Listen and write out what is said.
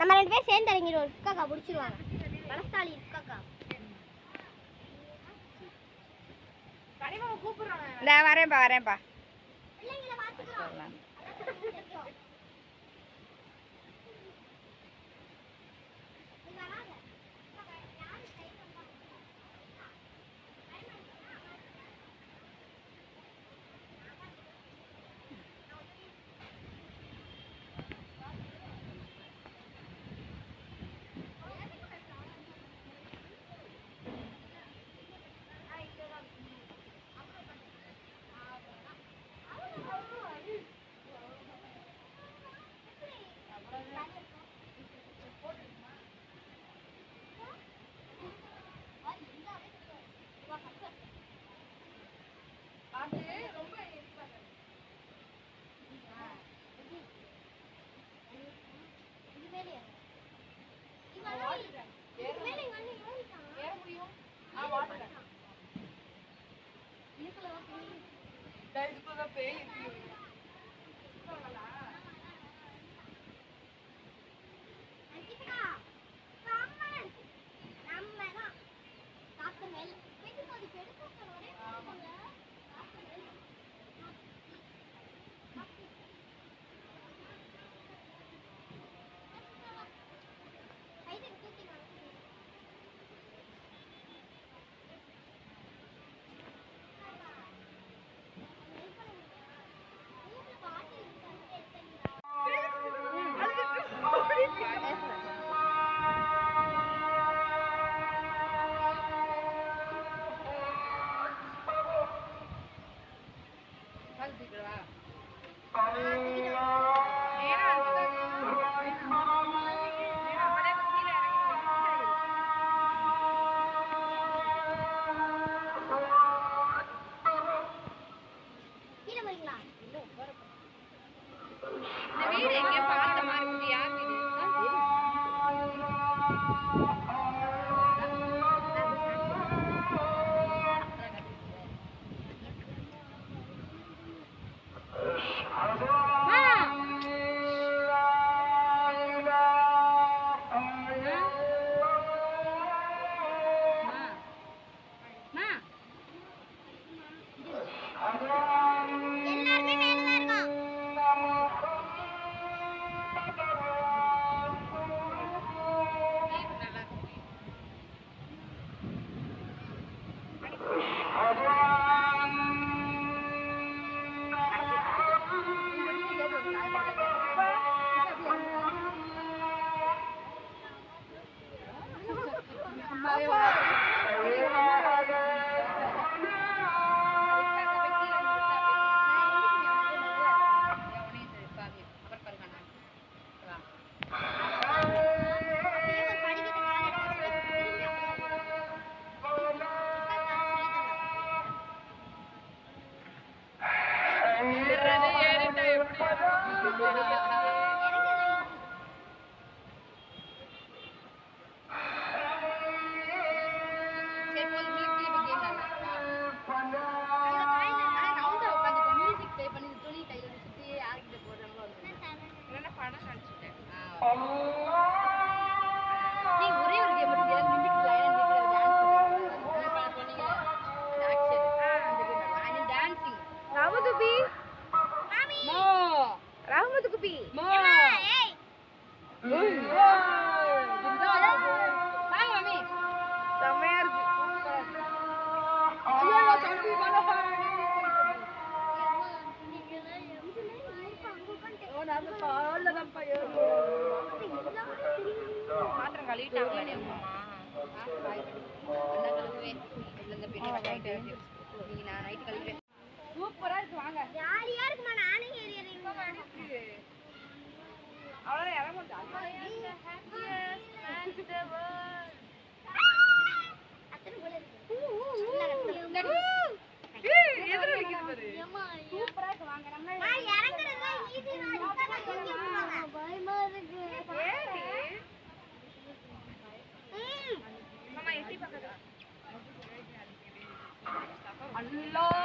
நம்ம ரெண்டு பேரும் சேர்ந்து இறங்கிடுவோம் ரிப்காக்கா பிடிச்சிருவாங்க. பலசாலி ரிப்காக்கா கூப்பிடுறோம் வரேன்ப்பா வரேன்ப்பா Beijo. ಇಲ್ಲ ಬರೋದು ഇറങ്ങിയേറിട്ട് എവിടെയാണ് மாத்திரம் கழுவிட்டாங்களே அம்மா அந்த கழுவுவேன் இந்த பெரிய வட்டாயிட்டு நான் நைட்டு கழுவுவேன் சூப்பரா இருக்கு வாங்க. Allah